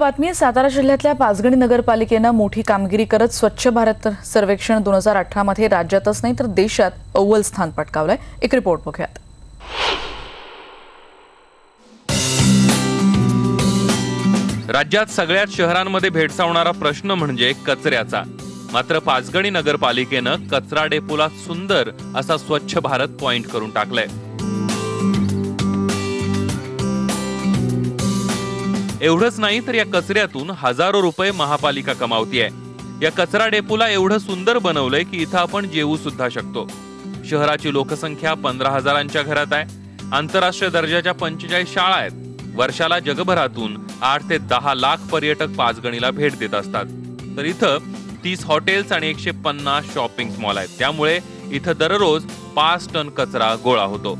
बातमी सातारा जिल्ह्यातल्या पाचगणी नगरपालिकेनं मोठी कामगिरी करत स्वच्छ भारत सर्वेक्षण दोन हजार अठरामध्ये राज्यातच नाही तर देशात अव्वल स्थान पटकावलंय. एक रिपोर्ट बघूयात. राज्यात सगळ्याच शहरांमध्ये भेडसावणारा प्रश्न म्हणजे कचऱ्याचा. मात्र पाचगणी नगरपालिकेनं कचरा डेपोला सुंदर असा स्वच्छ भारत पॉइंट करून टाकलाय. एवढंच नाही तर या कचऱ्यातून हजारो रुपये महापालिका कमावतीये. या कचरा डेपोला एवढं सुंदर बनवलंय की इथं आपण जेवू सुद्धा शकतो. शहराची लोकसंख्या पंधरा हजारांच्या घरात आहे. आंतरराष्ट्रीय दर्जाच्या पंचेचाळीस शाळा आहेत. वर्षाला जगभरातून आठ ते दहा लाख पर्यटक पाचगणीला भेट देत असतात. तर इथं तीस हॉटेल्स आणि एकशे पन्नास शॉपिंग मॉल आहेत. त्यामुळे इथं दररोज पाच टन कचरा गोळा होतो.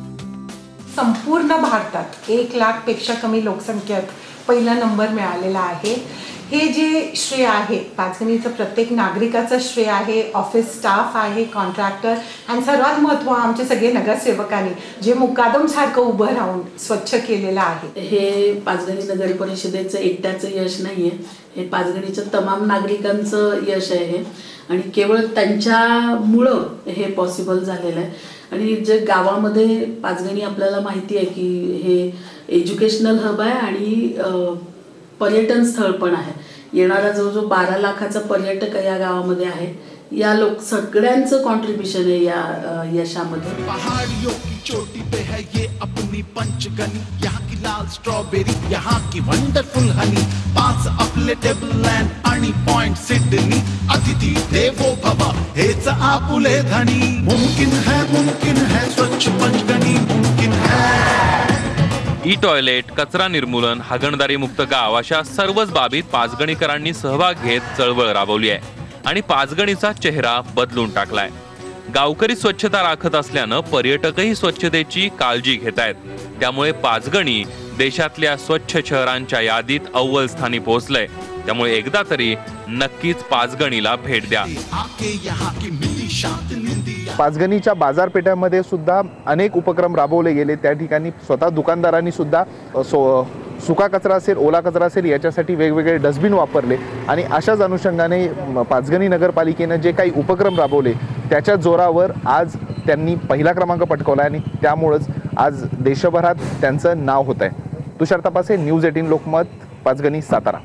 संपूर्ण भारतात एक लाखपेक्षा कमी लोकसंख्येत पहिला नंबर मिळालेला आहे. हे जे श्रेय आहे पाचगणीचं प्रत्येक नागरिकाचं श्रेय आहे ऑफिस स्टाफ आहे कॉन्ट्रॅक्टर आणि सर्वात महत्त्व आमचे सगळे नगरसेवकांनी जे मुकादम सारखं उभं राहून स्वच्छ केलेलं आहे. हे पाचगणी नगर परिषदेचं एकट्याचं यश नाही आहे हे पाचगणीच्या तमाम नागरिकांचं यश आहे. आणि केवळ त्यांच्यामुळं हे पॉसिबल झालेलं आहे. आणि जे गावामध्ये पाचगणी आपल्याला माहिती आहे की हे एज्युकेशनल हब आहे आणि पर्यटन स्थळ पण आहे. येणारा जवळजवळ बारा लाखाचा पर्यटक या गावामध्ये आहे. या लोक सगळ्यांचं कॉन्ट्रीब्युशन आहे या यशामध्ये. पहाड़ियों की चोटी पे है ये अपनी पंचगनी. यहाँ की लाल स्ट्रॉबेरी यहाँ की वंडरफुल हनी पाच आपले टेबल लँड आणि पॉइंट सिडनी अतिथि देवो भव हेच आपुले धनी मुमकिन है मुमकिन है स्वच्छ पंचगणी मुमकिन है. ई टॉयलेट कचरा निर्मूलन हागणदारी मुक्त गाव अशा सर्वच बाबीत पाचगणीकरांनी सहभाग घेत चळवळ राबवली आहे आणि पाचगणीचा चेहरा बदलून टाकलाय. गावकरी स्वच्छता राखत असल्यानं पर्यटकही स्वच्छतेची काळजी घेत आहेत. त्यामुळे पाचगणी देशातल्या स्वच्छ शहरांच्या यादीत अव्वल स्थानी पोहोचलंय. त्यामुळे एकदा तरी नक्कीच पाचगणीला भेट द्या. पाचगणीच्या बाजारपेठामध्ये सुद्धा अनेक उपक्रम राबवले गेले. त्या ठिकाणी स्वतः दुकानदारांनी सुद्धा सो सुका कचरा असेल ओला कचरा असेल याच्यासाठी वेगवेगळे डस्टबिन वापरले. आणि अशाच अनुषंगाने पाचगणी नगरपालिकेनं जे काही उपक्रम राबवले त्याच्या जोरावर आज त्यांनी पहिला क्रमांक पटकवला आणि त्यामुळंच आज देशभरात त्यांचं नाव होत आहे तुषार तपासे न्यूज एटीन लोकमत पाचगणी सातारा.